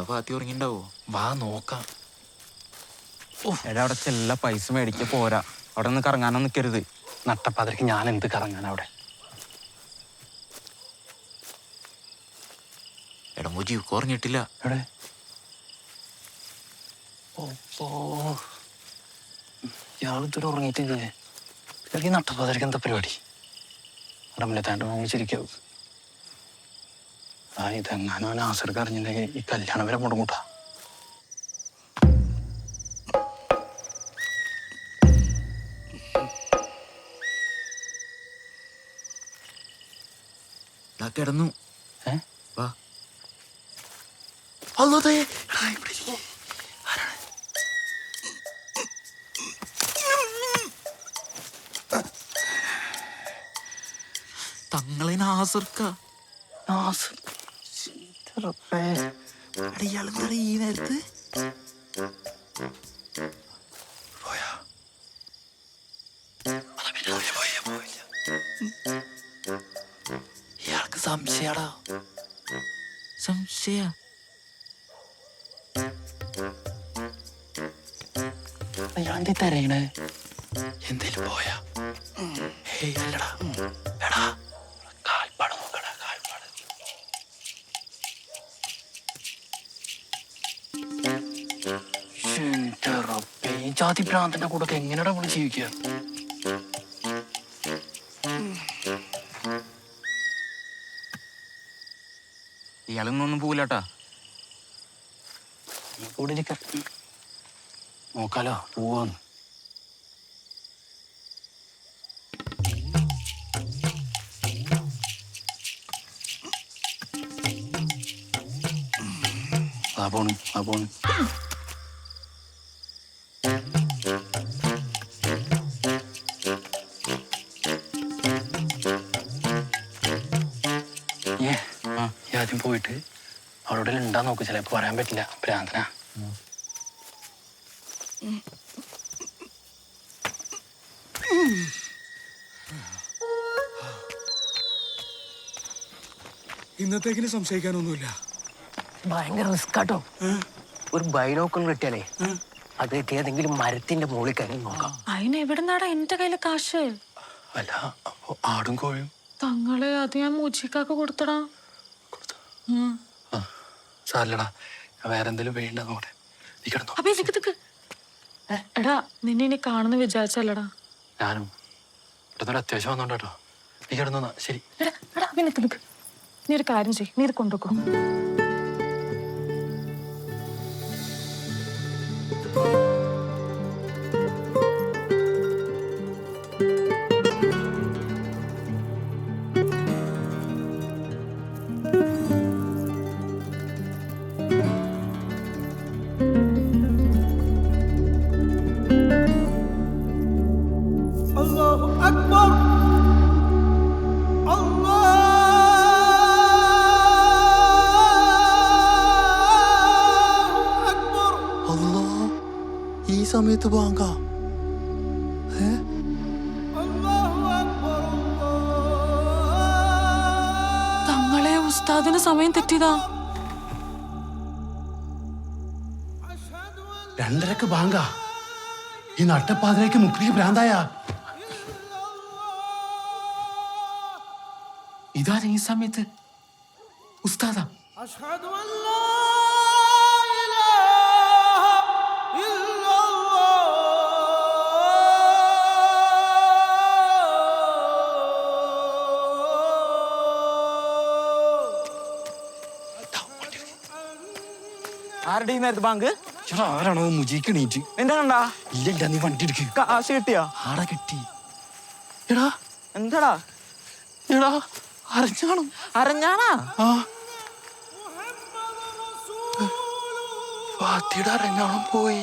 ഫാത്തി ഉറങ്ങിണ്ടാവോ വാ നോക്കാം. എടാ അവിടെ ചെല്ല പൈസ മേടിക്ക പോരാ. അവിടെ നിന്ന് കറങ്ങാനൊന്നും നിൽക്കരുത് നട്ടപ്പാതിരക്ക് ഞാൻ എന്ത് കറങ്ങാൻ അവിടെ? എടാ മുജി ഉറങ്ങിയിട്ടില്ല. എവിടെ? ഓപ്പോ ഇയാളിതുവരെ ഉറങ്ങിയിട്ടില്ലേ? ഇയാൾക്ക് ഈ നട്ടപ്പാതിരക്ക് എന്താ പരിപാടി? റംലത്താന്റെ താണ്ട് ചിരിക്കാവും ആ ഇതെങ്ങാനും അവൻ ആസർക്ക് അറിഞ്ഞിട്ടുണ്ടെങ്കിൽ ഈ കല്യാണം വരെ മുടങ്ങൂട്ടാ കിടന്നു. വാ. തങ്ങളെ നാസർക്ക നാസർ റബ്ബേ. ഇയാളെന്താ ഈ എന്തേലും പോയാ ഹേയ് അല്ലടാ ജാതി ഭ്രാന്തന്റെ കൂടെ ഒക്കെ എങ്ങനെയാടാ പുള്ളി ജീവിക്കുക? ഇയാളൊന്നും പോകില്ലാട്ടാ നീ കൂടെ ഇരിക്ക. നോക്കാലോ പോവാന്ന്. ആ പോണു ആ പോണ്. ആദ്യം പോയിട്ട് അവളോട് ഉണ്ടാ നോക്ക്. ചിലപ്പോ പറയാൻ പറ്റില്ല. ഭ്രാന്തന ഇന്നത്തേക്കിന് സംശയിക്കാനൊന്നുമില്ല. ഭയങ്കര റിസ്ക് ആട്ടോ. ഒരു ബൈനോക്കൾ കിട്ടിയാലേ അത് കിട്ടി ഏതെങ്കിലും മരത്തിന്റെ മുകളിൽ കയറി നോക്കാം. അതിന് എവിടുന്നാടാ എന്റെ കയ്യിൽ കാശ്? അല്ല അപ്പൊ ആടും കോഴിയും? തങ്ങളെ അത് ഞാൻ മൂച്ചിക്കാക്ക് കൊടുത്തടാ. സാരല്ലടാ. വേറെ എന്തെങ്കിലും വേണ്ട നോട്ടെ നീ കിടന്നോ. അപ്പൊ നിക്ക് നിക്ക്. എടാ നിന്നെ ഇനി കാണുന്ന വിചാരിച്ചല്ലടാ. ഞാനും. ഇവിടുന്നൊരു അത്യാവശ്യം വന്നോണ്ടോ നീ കിടന്നോ ശരി. എടാ എടാ നിക്ക് നിക്ക്. നീ ഒരു കാര്യം ചെയ്യ്. നീ ഇത് കൊണ്ടുവെക്കോ. ഈ സമയത്ത് ബാങ്ക ഏ? തങ്ങളെ ഉസ്താദിന് സമയം തെറ്റിയതാ. രണ്ടരക്ക് ബാങ്ക. ഈ നട്ടപ്പാതിരേക്ക് മുക്രിക്ക് ഭ്രാന്തായ. ഇതാരാ ഈ സമയത്ത്? ഉസ്താദാ. അഷ്ഹദു അല്ലാ. ആരുടെ നേരത്ത് ബാങ്ക് ആരാണോ മുജിക്ക് എണീറ്റ്? എന്താ കണ്ടാ ഇല്ല ഇല്ല നീ വണ്ടി എടുക്ക്. കാശ് കിട്ടിയാ? ആടാ കിട്ടി. എടാ. എന്താടാ? എടാ അരഞ്ഞാണോ അരഞ്ഞാണാ ആ. ഫാത്തിയുടെ അറിഞ്ഞാണോ പോയി?